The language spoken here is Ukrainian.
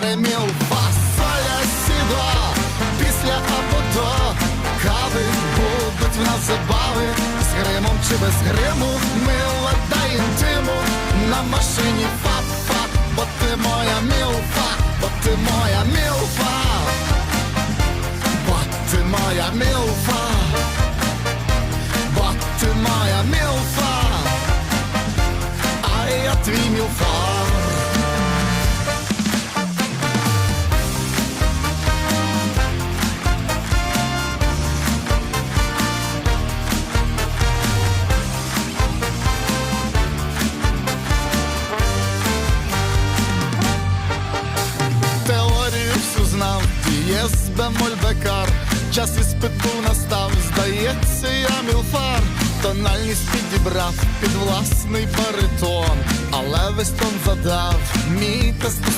переміл фасоля сідо Після або до кави будуть в нас забави. З гримом чи без гриму Мила та інтиму На машині фап-фап Бо ти моя мілфа, бо ти моя мілфа. Бо ти моя мілфа. Бо ти моя мілфа. А я твій мілфар дієс бемоль бекар Час іспиту настав, здається, я мілфар Тональність підібрав під власний баритон Але весь тон задав мій тест